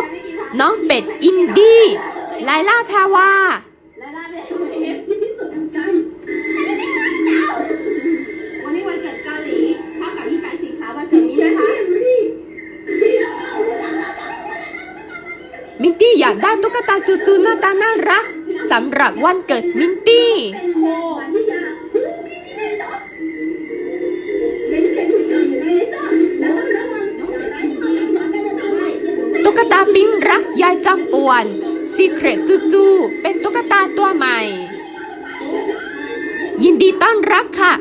ปน้องเป็ดอินดี้ไลล่าแพรวาและลาเป็นเอฟที่สุดกันวันนี้วันเกิดเกาหลีเท่ากับ28สิงหาวันเกิดนี้นะคะมินตี้อยากได้ตุ๊กตาจูจูหน้าตาน่ารักสำหรับวันเกิดมินตี้โคตุ๊ วนซีเครตจูจูเป็นตุ๊กตาตัวใหม่ ยินดีต้อนรับค่ะ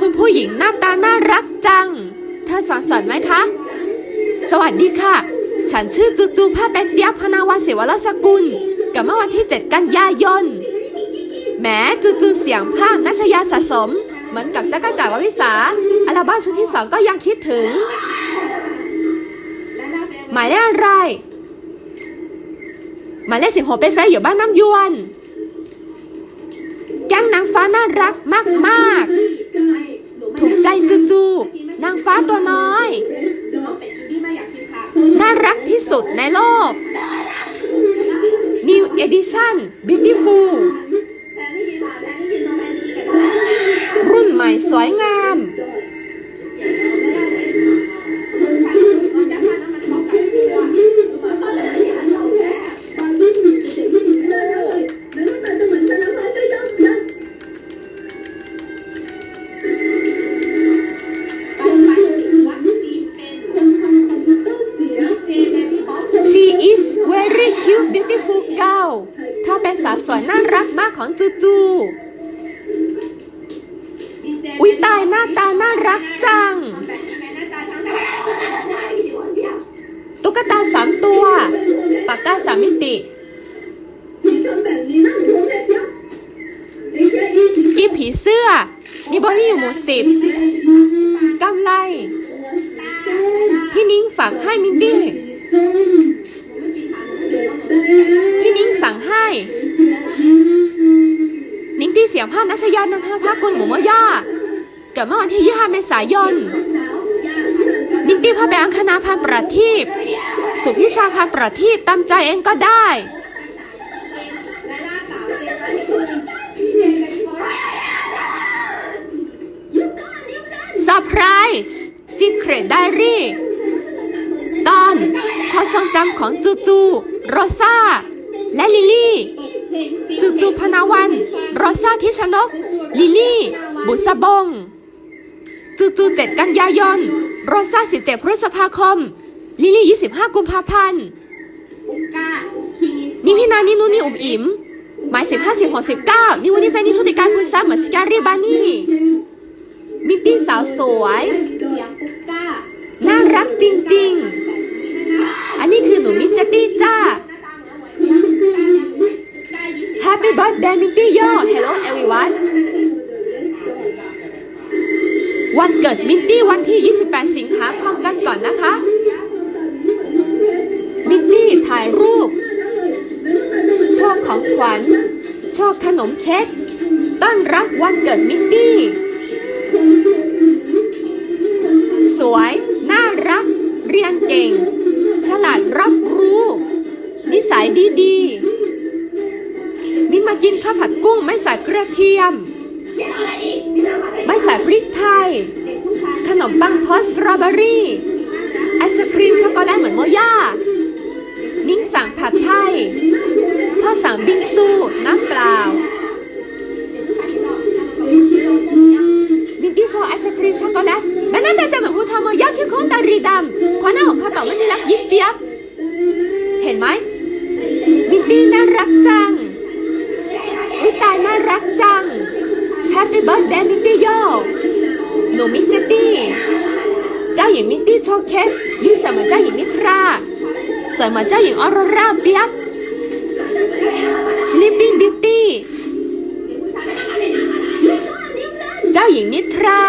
คุณผู้หญิงหน้าตาน่ารักจัง เธอสอนสอนไหมคะ สวัสดีค่ะ ฉันชื่อจูจูผ้าเป็นเตียพนาวาศิวรสกุลกิดเมื่อวันที่ 7 กันยายนแหมจูจูเสียงภาคนัชยาสะสม เหมือนกับจักรจ่าววิสาอัลบั้มชุดที่สองก็ยังคิดถึง หมายเลขอะไร หมายเลขสิบหกเป็นแฟนอยู่บ้านน้ำยวนแก๊งนางฟ้าน่ารักมากๆ ถูกใจจูจูนางฟ้าตัวน้อย น่ารักที่สุดในโลก New Edition Beautiful รุ่นใหม่สวยงาม นิโบลี่อยู่หมู่สิบกำไลที่นิ้งฝังให้มินดี้ที่นิ้งสั่งให้ นิ้งที่เสียงภาพนัชยานันทภากุลหมู่มะย่าเกิดเมื่อวันที่ 25 เมษายน นิ้งที่พาไปอังคณาพันประทีปสุพิชาพันประทีปตามใจเองก็ได้ เซอร์ไพรส์ Secret Diary ตอนความทรงจำของจูจู โรซาและลิลลี่ จูจูพนาวัน โรซาทิชนก ลิลลี่ บุษบง จูจูเจ็ดกันยายน โรซาสิบเจ็ดพฤษภาคม ลิลลี่ยี่สิบห้ากุมภาพันธ์นี่พี่นานี่นูนี่อุบอิ๋มหมายสิบห้าสิบหกสิบเก้านี่วันนี้แฟนนี่ชุติการคุณซ้ำเหมือนสการีบานี่ มิตตี้สาวสวย น่ารักจริงๆ อันนี้คือหนูมิจตี้จ้า Happy birthday มิตตี้โย Hello everyone วันเกิดมิตตี้วันที่ 28 สิงหาคมกันก่อนนะคะ มิตตี้ถ่ายรูป โชคของขวัญ โชคขนมเค้ก ต้อนรับวันเกิดมิตตี้ สวย น่ารัก เรียนเก่ง ฉลาดรับรู้ นิสัยดีๆ นี่มากินข้าวผัดกุ้งไม่ใส่กระเทียม ไม่ใส่พริกไทย ขนมปังทอดสตรอเบอรี่ ไอศครีมช็อกโกแลตเหมือนโมย่า นิ้งสั่งผัดไทย พ่อสั่งบิงซูน้ำเปล่ามินตี้โชว์ไอศครีมช็อกโกแลต และน่าจะจะเหมือนผู้ทำมายาคิโคนตารีดำความหน้าของเขาต่อไม่ได้รักยิบเดียบเห็นไหมมินตี้น่ารักจังวิตายน่ารักจังแฮปปี้เบิร์ดเดย์มินตี้โยหนูมินเจตี้เจ้าหญิงมินตี้โชว์เค้กยิ่งสวยเหมือเจ้าหญิงมิตราสวยเหมือเจ้าหญิงออโรราเปียก Sleeping Beauty เจ้าหญิงนิทรา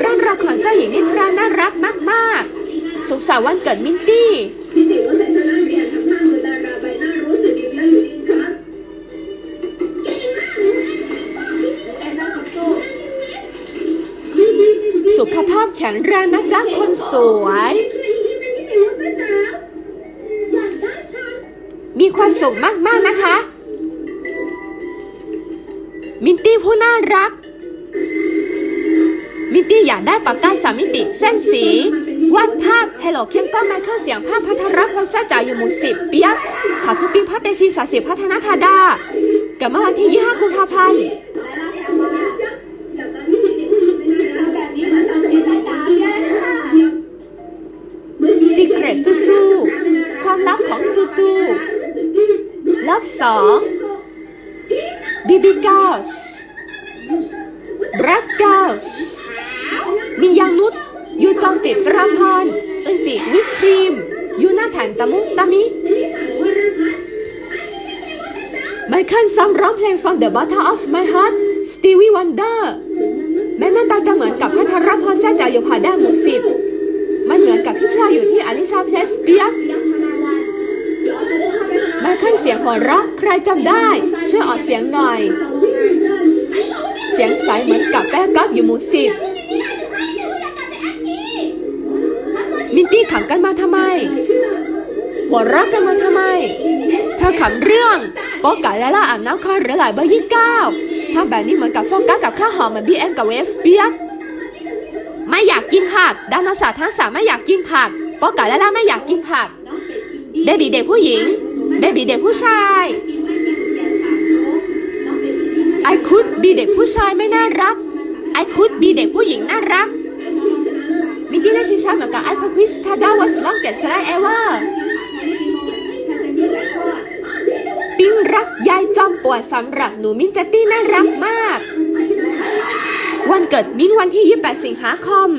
เรื่องราวของเจ้าหญิงนิทราน่ารักมากๆ สุขสันต์วันเกิดมินตี้สุขภาพแข็งแรงนะจ๊ะคนสวย มีความสุขมากๆนะคะ มินตี้ผู้น่ารัก มินตี้อยากได้ปากกาสามมิติเส้นสี วาดภาพ Hello เข้มก็ไมเคิลเสียงภาพพัทรพลซ่าจ่าอยู่หมู่สิบเปียกขอคือปิ้งพัตเตชีสาสิพัฒนาธาดาเกิดเมื่อวันที่ 25 กุมภาพันธ์ซีเครตจูจูความลับของจูจูลับสองบีบีกา จิตราพรอึนจิวิปครีม ยูนาถันตะมุตะมิไมเคิลซ้ำร้องเพลง From the Bottom of My Heart Stevie Wonder แม้หน้าตาจะเหมือนกับพัทรพรแซ่จ่าอยู่ผาด้ามูสิบมันเหมือนกับพี่พลาอยู่ที่อลิชาเพลสเปียกไมเคิลเสียงหัวเราะใครจำได้ ช่วยออกเสียงหน่อย เสียงใสเหมือนกับแป้ก๊อฟอยู่หมู่สิต ขำกันมาทำไม หัวเราะกันมาทำไม เธอขำเรื่องโป๊กไก่และล่าอาบน้ำคอหรือหลายเบอร์ยี่เก้าทำแบบนี้เหมือนกับโฟกัสกับข้าวหอมเหมือนบีเอ็มกับเวฟเปียกไม่อยากกินผักดาโนเสาร์ทั้งสามไม่อยากกินผักโป๊กไก่และล่าไม่อยากกินผัก เดบีเด็กผู้หญิง เดบีเด็กผู้ชายไอคุดบีเด็กผู้ชายไม่น่ารักไอคุดบีเด็กผู้หญิงน่ารัก มินดี้ และชิงช้าเหมือนกับไอคอนควิสทาดาวัสลองเกตสไลเอเวอร์ปิ้งรักยายจอมป่วนสำหรับหนูมินจัตตี้น่ารักมาก วันเกิดมินวันที่ 28 สิงหาคม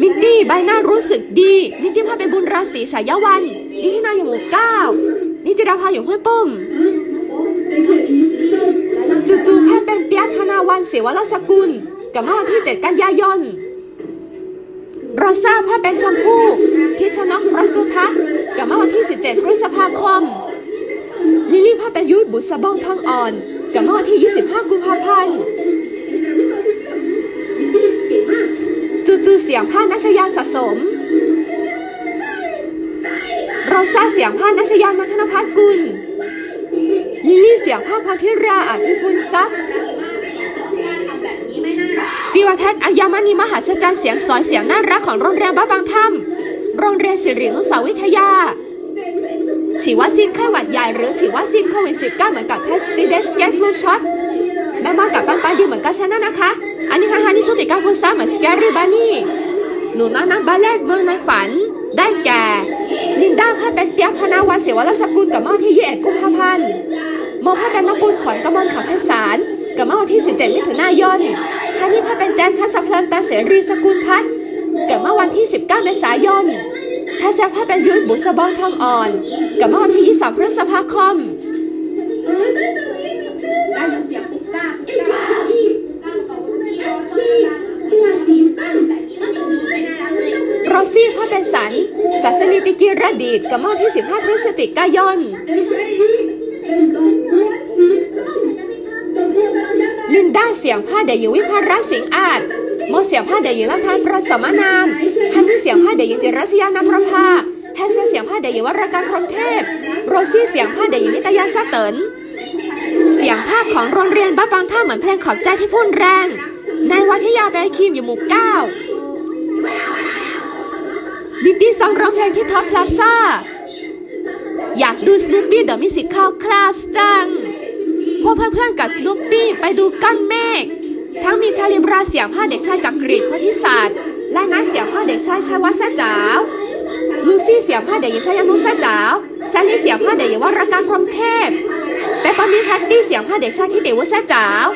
มินตี้ใบหน้ารู้สึกดี มินตี้พาไปบุญราศีฉายวันนี่ที่นาอยู่หมู่เก้านี่จิดาพาอยู่ห้วยปุ้มจู่ๆแพทย์เป็นเปียธนาวันเสวรสกุลกับเมื่อวันที่ 7 กันยายน โรซ่าแพทย์เป็นชมพู่ทิชนกรัจุทัศน์กับเมื่อวันที่ 17 พฤษภาคม ลิลี่พาเป็นยุทธบุษบงทองอ่อนกับเมื่อวันที่ 25 กุมภาพันธ์จู่ๆเสียงผ้านัชยาสะสมโรซ่าเสียงผ้านัชยามัทนพัฒน์กุล ลิลี่เสียงผ้าพันธิราอาจพิพุลทรัพย์ จีวาแพทย์อายามานีมหาสจรรย์เสียงสอยเสียงน่ารักของโรงเรียนบ้าบางถ้ำโรงเรียนสิรินุสาวิทยา ฉีดวัคซีนไข้หวัดใหญ่หรือฉีดวัคซีนโควิด -19 เหมือนกับแพสติเดสแกนฟลูช็อตแม่มากับปันปันดีเหมือนกับฉันนะนะคะ อันนี้นะคะนี่ชุดติการพูดซ่าเหมือนสแกรี่บานี่หนูน้อยนักบาเล่เมืองในฝัน ได้แก่ลินด้าพาเป็นเปียกพนาวันเสวรสกุลกับม่อวันที่21กุมภาพันธ์โมพาเป็นนกุลขวัญกมลขับไพศาลกับม่อวันที่ 17 มิถุนายน ท่านี่พาเป็นแจนทัศเพลินตาเสรีสกุลพัฒน์กับเมื่อวันที่ 19 เมษายนถ้าแซมพาเป็นยุทธบุษบองทองอ่อนกับเมื่อวันที่23พฤษภาคมได้ยินเสียงปุ๊กก้าปุ๊กก้าก้าสองที่ตัวสีสั้นแต่ที่มันตรงนี้ไม่น่ารักเลยโรซี่พาเป็นสันศาสนีติกิรดีดกับเมื่อวันที่ 15 พฤศจิกายน ลินด้าเสียงผ้าเด็กหญิงวิภารัตน์สิงห์อาจโมเสียงผ้าเด็กหญิงละทานประสมนามฮันนี่เสียงผ้าเด็กหญิงจิรัชยานาประภาแฮสเซเสียงผ้าเด็กหญิงวรการพรหมเทพ โรซี่เสียงผ้าเด็กหญิงนิตยาซาเตินเสียงภาคของโรงเรียนบ้าบางท่าเหมือนเพลงขอบใจที่พุ่นแรงในวัทยาแบคิมอยู่หมู่เก้าบินดี้ซอมร้องเพลงที่ท็อปพลาซ่าอยากดูสโน o ปี้เดอะมิสิค a ลคลาสจัง พวกเพื่อนๆกับสโน o ปี้ไปดูก้อนเมฆทั้งมีชาลิมราเสียงผ้าเด็กชายจากกรีกพทิศาสตร์และนัทเสียงผ้าเด็กชายชายวัฒน์แซ่จ๋าวลูซี่เสียงผ้าเด็กหญิงชายานุซจ๋าวแซลลี่เสียงผ้าเด็กหญิงวรการพรหมเทพเปปปอร์มินต์แพตตี้เสียงผ้าเด็กชายที่เด็กวัฒน์แซ่จ๋าว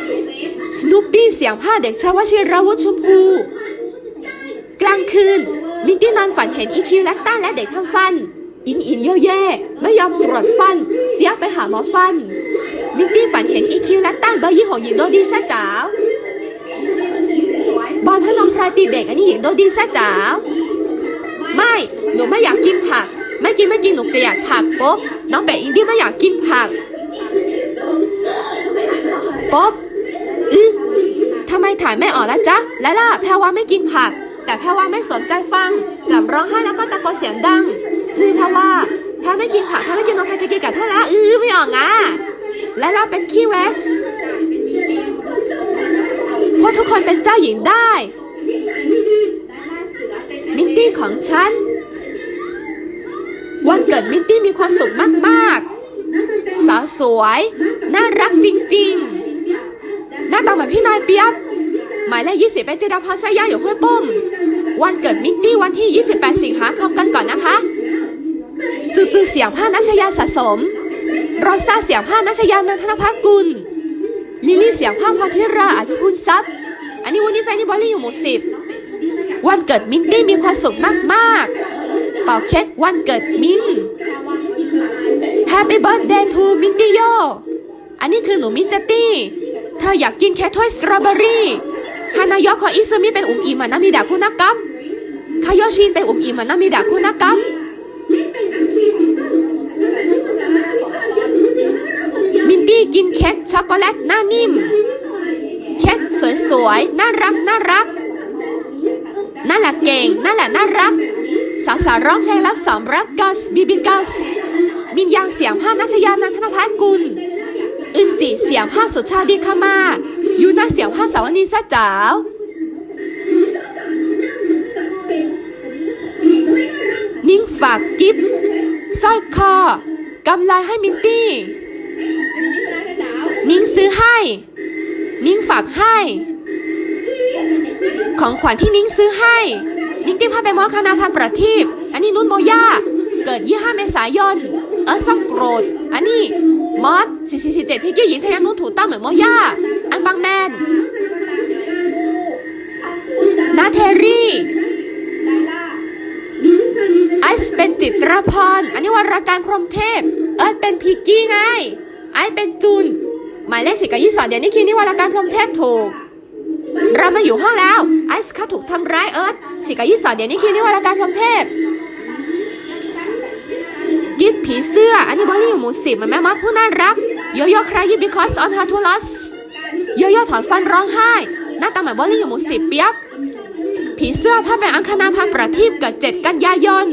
สโน o ปี้เสียงผ้าเด็กชายวชิราวุฒิชมพู กลางคืนมินตี้นอนฝันเห็นอีคิวและต้าและเด็กทำฟัน อินอินโยเย่ไม่ยอมตรวจฟัน เสียไปหาหมอฟัน มินตี้ฝันเห็นอีคิวและต้าเบอร์ยี่หกหญิงโดดีแซ่จ๋าวบอลพนมพรายตีเด็กอันนี้หญิงโดดีแซ่จ๋าวไม่ หนูไม่อยากกินผัก ไม่กินไม่กินหนูเกลียดผักป๊บน้องเป็ดอินดี้ไม่อยากกินผักป๊บอึทำไมถ่ายไม่ออกล้วจ๊ะและล่ะแพรว่าไม่กินผัก แต่แพรว่าไม่สนใจฟังกลับร้องไห้แล้วก็ตะโกนเสียงดังคือแพรว่าแพาไม่กินผักแพาไม่กินนมพาจะกินกับเท่าแล้วอือไม่ออกอะ และเราเป็นขี้เวสเพราะทุกคนเป็นเจ้าหญิงได้ มินตี้ของฉัน วันเกิดมินตี้มีความสุขมากๆ สาวสวย น่ารักจริงๆ หน้าตาเหมือนพี่นายเปียบ หมายเลข20 เป็นเจดาพอสยาอยู่ห้วยปุ้ม วันเกิดมินตี้วันที่ 28 สิงหาคมกันก่อนนะคะจู่ๆเสียงผ้านัชยาสะสม รอซาเสียงผ้านัชยานันทนภากุล ลิลลี่เสียงผ้าพาธิราอภิพุนทรัพย์ อันนี้วันนี้แฟนนี่บอลลี่อยู่หมู่สิบวันเกิดมินตี้มีความสุขมากๆ เป่าเค้กวันเกิดมิน Happy birthday to มินตี้โยอันนี้คือหนูมินเจตตี้ เธออยากกินแค่ถ้วยสตรอเบอรี่ฮานายอกของอิซึมิเป็นอุ๋มอิมานามิดาคุนักกับคายโยชินเป็นอุ๋มอิมานามิดาคุนักกัม กินเค้กช็อกโกแลตหน้านิ่ม เค้กสวยๆ น่ารักน่ารักน่าแหละเก่งน่าแหละน่ารัก สาวสาวร้องเพลงรับสองรับกัสบีบีกัสมินยังเสียงผ้านัชยานันทนพัฒน์กุลอึนจิเสียงผ้าสุชาดีขมายูน่าเสียงผ้าสาวนีซาจ๋าวนิ่งฝากกิฟสร้อยคอกำไลให้มินตี้ นิ้งซื้อให้ นิ้งฝากให้ ของขวัญที่นิ้งซื้อให้ นิ้งได้พาไปมอคณาพันประทีปอันนี้นุ่นโมย่า เกิด25เมษายน เออซัมโกรธ อันนี้มอส4447พี่เกี้หญิงทยานุ่นถูกตั้งเหมือนโมย่า อันบางแมนนาเทรี่ไอซ์เป็นจิตรพร อันนี้วารการพรหมเทพ เอิร์ธเป็นพิกกี้ไง ไอซ์เป็นจูน หมายเลขสิกับยี่สองเดี๋ยวนี้คิดนี่ว่ารการพรหมเทพถูก เรามาอยู่ห้องแล้วไอซ์เขาถูกทำร้ายเอิร์ธสิกับยี่สองเดี๋ยวนี้คิดนี่ว่ารการพรหมเทพกิฟผีเสื้ออันนี้บอลลี่อยู่หมู่สิบมันแม่มอสผู้น่ารักโยโย่คราย because on her to loss โยโย่ถอนฟันร้องไห้ หน้าตาเหมือนบอลลี่อยู่หมู่สิบเปียบผีเสื้อภาพเป็นอังคณาพันธ์ประทีปเกิด7กันยายน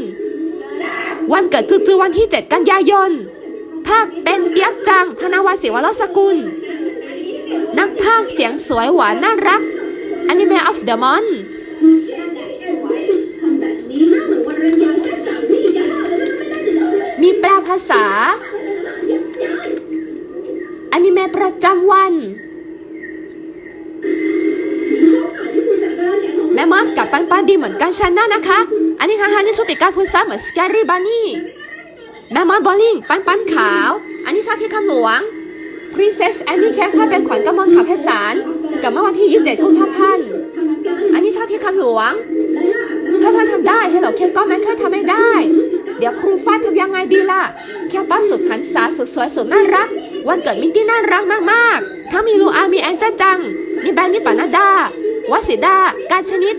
วันเกิดจือๆวันที่7กันยายน ภาพเป็นเปียบจังพนาวาศิวรสกุล นักภาคเสียงสวยหวานน่ารัก Anime of the Month มีแปลภาษา อนิเมะประจำวัน แม่มอสกับปันปันดีเหมือนกันชันน่านะคะ อันนี้ค่ะฮันนี่ชุติการพูดซ้ำเหมือนสแกรี่บานี่ แม่มอสบอลลิง ปันปันขาว อันนี้ชอบที่คำหลวง Princess Annie แคปผ้าเป็นขวัญกำมลขับเพชรสารกับเมื่อวันที่ 27กุมภาพันธ์ อันนี้ชอบที่คำหลวงถ้าเพื่อนทำได้ให้เราเคก็แม่เคยทำไม่ได้ เดี๋ยวครูฟาดทำยังไงดีล่ะ แค่ป้าสุดหันษาสุดสวยสุดน่ารัก วันเกิดมินตี้น่ารักมากๆ ถ้ามีลูอามีแอนเจนจังนี่แบงค์นี่ปานาดาวสิดาการชนิด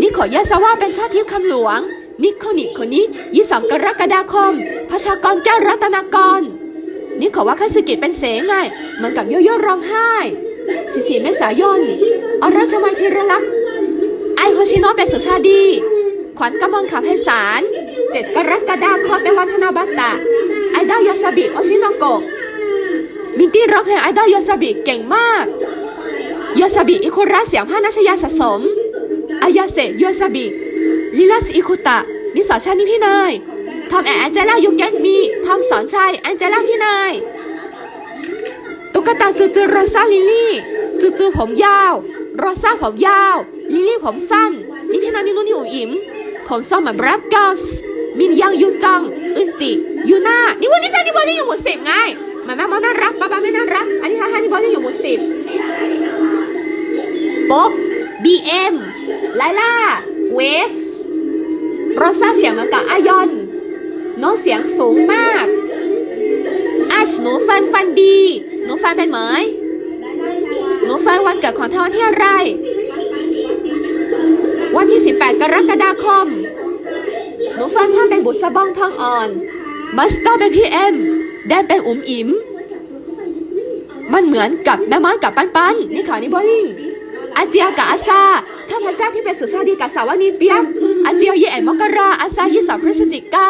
นี่ขอยาสว่าเป็นชอบทิพย์คำหลวง นิโคนิคนนี้ยี่สองกรกฎาคม พชากรแก้วรัตนากร นี่ขอว่าคาสกิเป็นเสงไงเหมือนกับโยโย่ร้องไห้สิสีเมษายนอรชมัยธีรลักษ์ไอโฮชิโนะเป็นสุชาดี ขวัญกำมลขับให้สารเจ็ดกรกฎาคมเป็นวันธนาบัตตะ ไอดอลยาซาบิโอชิโนโกะมินตี้ร้องเพลงไอดอลยาซาบิเก่งมากยาซาบิอิคุระเสียงผ้านัชยาสะสมอายาเซยาซาบิลิลัสอิคุตะนิสาชานิพี่เนย ทอมแอนแอนเจล่ายูแกนมีทอมสอนชัยแอนเจล่าพี่เนยตุ๊กตาจูจูโรซาลิลี่จูจูผมยาวโรซาผมยาว ลิลี่ผมสั้นนี่พี่นานี่นุ่นนี่อุ๋มอิ๋มผมส้มเหมือนแรปเกิลส์มินยังยูจองอึนจิยูน่านี่วันนี้แฟนนี่บอลลี่อยู่หมู่สิบไงแม่แม่มอน่ารักป้าป้าไม่น่ารัก อันนี้ฮาฮานี่บอลลี่อยู่หมู่สิบป๊อบบีเอ็มไลล่าเวฟโรซาเสียงเหมือนกับอายอน โน้ตเสียงสูงมากอาชหนูฟันฟันดี หนูฟันเป็นเหมยหนูฟันวันเกิดของเธอวันที่อะไร วันที่ 18 กรกฎาคม หนูฟันพ่อเป็นบุษบองทองอ่อน มัสเตอร์เป็นพีเอ็มแดนเป็นอุ๋มอิ๋มมันเหมือนกับแม่ม้อนกับปันปันนี่ข่าวนี้บอลิงอาเจียกับอาซาถ้าพระเจ้าที่เป็นสุชาติกับสาวนีเปียมอาเจียยี่เอ็มมกราอาซายี่สามพฤศจิกา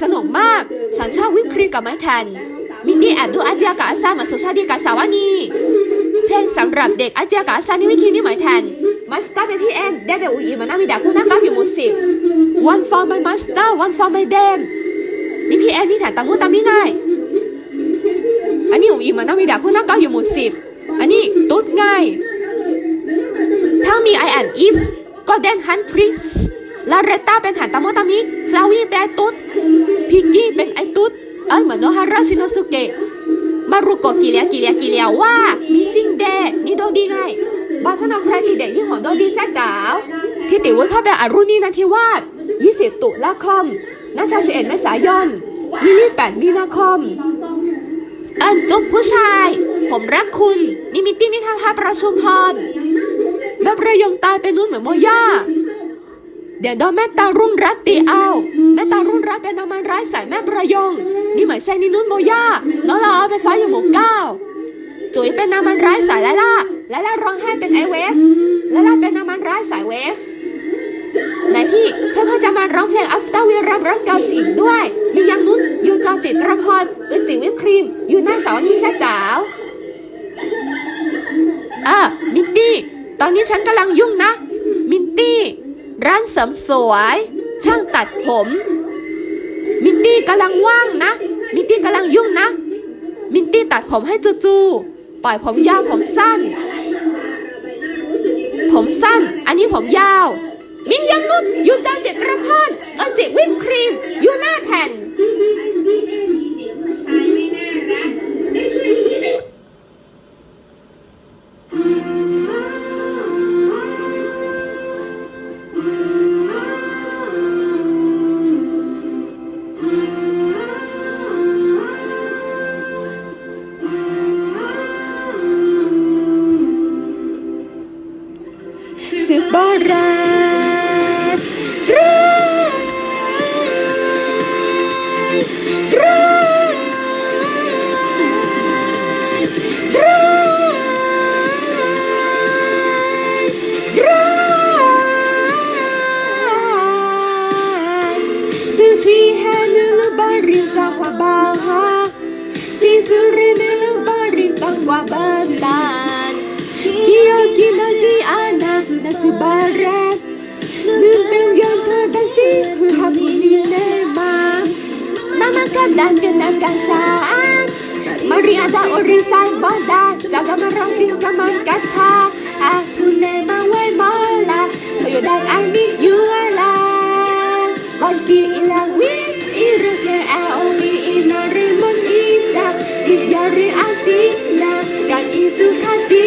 สนุกมาก ฉันชอบวิปครีมกับไม้แทนมินดี้แอบดูอาเจียกับอาซาเหมือนสุชาติกับสาวานีเพลงสำหรับเด็กอาเจียกับอาซานี่วิธีนี่หมายแทนมาสเตอร์เป็นพี่แอนได้แบบอุอีมานามิดาคู่นักก้าวอยู่หมู่สิบ one for my master one for my dam นี่พี่แอนนี่แทนตามมูตามนี่ไงอันนี้อุอีมานามิดาคู่นักก้าวอยู่หมู่สิบอันนี้ตุ๊ดไงถ้ามี I and if ก็ then hunt prince ลาเรตตาเป็นฐานตามโมตามิฟลาวีเป็นตุ๊ด พิกกี้เป็นไอตุ๊ดเอ้ยเหมือนโนฮาราชิโนสุเกะมารุโกะกิเลียกิเลียกิเลียว่ามิซิงเดนี่โดดีไงบ้านพนักใครมีเด็กยี่ห้อโดดีแซ่จ๋าวที่ติดไว้ภาพแบบอรุณีนันทิวาส20ตุลาคมนัชชา11เอนเมษายนมิลิ8มีนาคมอันจุ๊บผู้ชาย ผมรักคุณนี่มิตติ้งที่ทาพาประชุมพรแม่ประยงตายเป็นนุ่นเหมือนโมย่า เดี๋ยวดนแม่ตารุ่งรัตตีเอา แม่ตารุ่งรัตเป็นน้ำมันร้ายใส่แม่ประยงนี่หมือนแซนี่นุ่นโมย่าน้องเราเอาไปฟ้าอยู่หมู่เก้าจุ๋ยเป็นน้ำมันร้ายสายไลล่าไลล่าร้องไห้เป็นไอเวฟไลล่าเป็นน้ำมันร้ายสายเวฟในที่เพื่อนๆจะมาร้องเพลง After We รับรักเกาสีอีกด้วย มียังนุ่นยูจอติดระพรอึนจิ๋ววิปครีม อยู่หน้าเสานี่แซ่จ๋าวอะมินตี้ ตอนนี้ฉันกำลังยุ่งนะ มินตี้ ร้านเสริมสวย ช่างตัดผม มินตี้กำลังว่างนะ มินตี้กำลังยุ่งนะ มินตี้ตัดผมให้จูๆปล่อยผมยาวผมสั้น ผมสั้น อันนี้ผมยาว มินยังนุ่นยูจางเจ็ดระพอนเออจิวิปครีมยูหน้าแผ่น ana nasi barat Nuntang yang terkasih Hapuni nema Nama kadang genang kasyaan Mari ada urusan boda Jaga meroti kaman kata Aku nema wai mola Toyo dan I need you alive Masih ilang with Iruke aoli ina rimon ita Ibyari atina Kan isu kati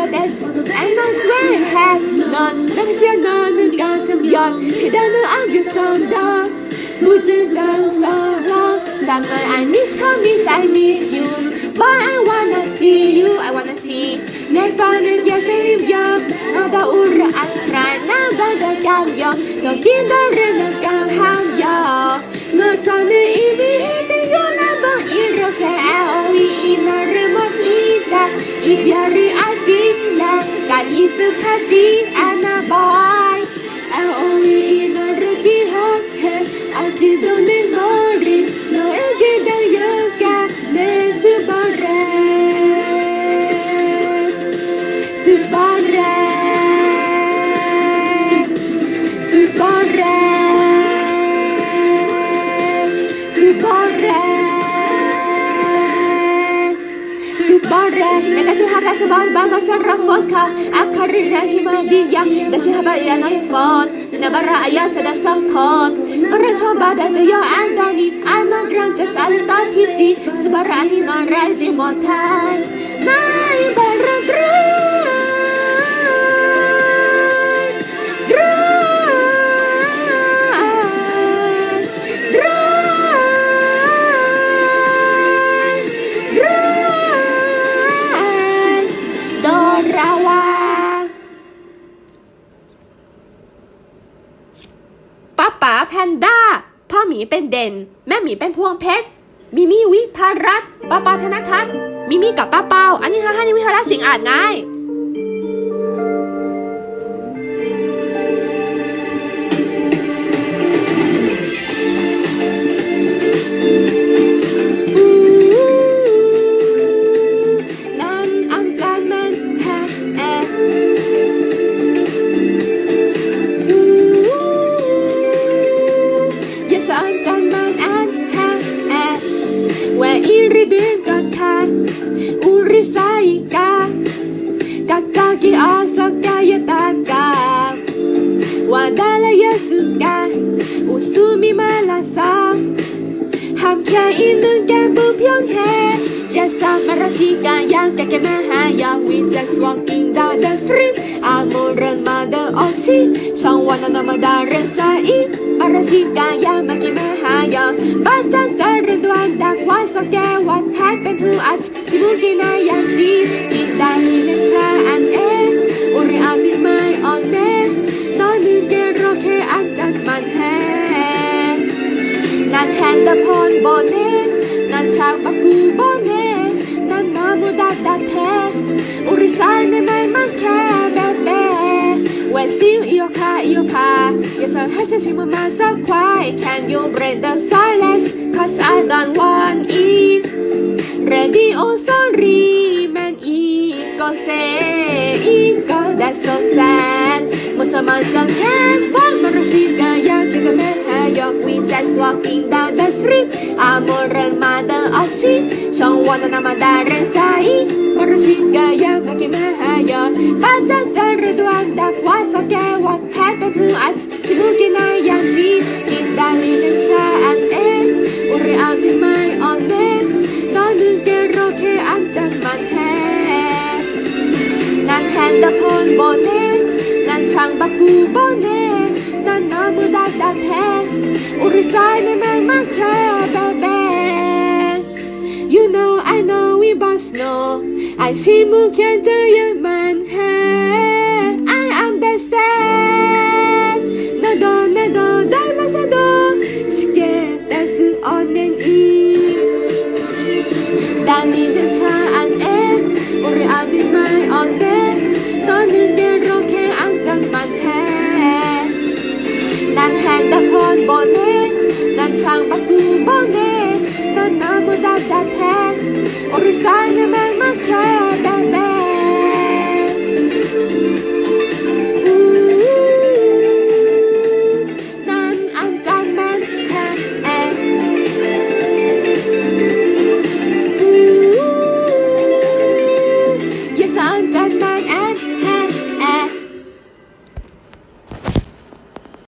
ለምስጋና ንቃስምያን ሄደን I miss, come I miss you But I wanna see you, I wanna see Nefranet ya sevim ya Rada urra akrana bada gam yo Tokin da rena gam ham yo Masane ibi hede yo laba iroke Aoi inare mat ita Ibyari adina Kali sukajina kaji anabai Aoi ina regi hohe Ati done mori No ege da yoga Ne subare Subare Subare Subare Subare Nakasi haba sabah bama sarrafon ka Akarira. ดิบยักษ์ดัชเชสบาเรนอลฟอนนับระอาญาสุดสัปคอดกระชับบาดเจ็บย้อนดานิอันนองรังสีสั่นที่สีสบราดีนนองไร้สมมติ เป็น แม่หมีเป็นพวงเพชรมิมิวิภารัตป้าปาธนทัศน์มิมิกับป้าเปาอันนี้ค่ะฮันนี่วิภารัตสิงห์อาจไง duan dak why so care what happened to us Shibuki na yang di Kindali na cha an eh Uri amin mai on eh น้อยลืมเกโรเคอันจันมันแฮนันแฮนตะพรบอนเนนันชางปะกูบอนเนนันนามูดัดดัดแทอุริสายในไม่มังแค่แบแบเวซิลอีโอคาอีโอคาอย่าสั่งให้เสียชิมมาสักควาย Can you break the silence cause I don't want it Radio sorry man ego say ego that's so sad มุสมันจังแฮนว่างมาราชิกายังจะกับแม่แฮยอก we just walking down the street amoran mother of she ช่องวันนามาดาเ 핸드폰 보내 난 창밖구 보내 난 너무 답답해 우리 사이는 맹망해 baby You know I know we both know 안심무 견뎌야만 해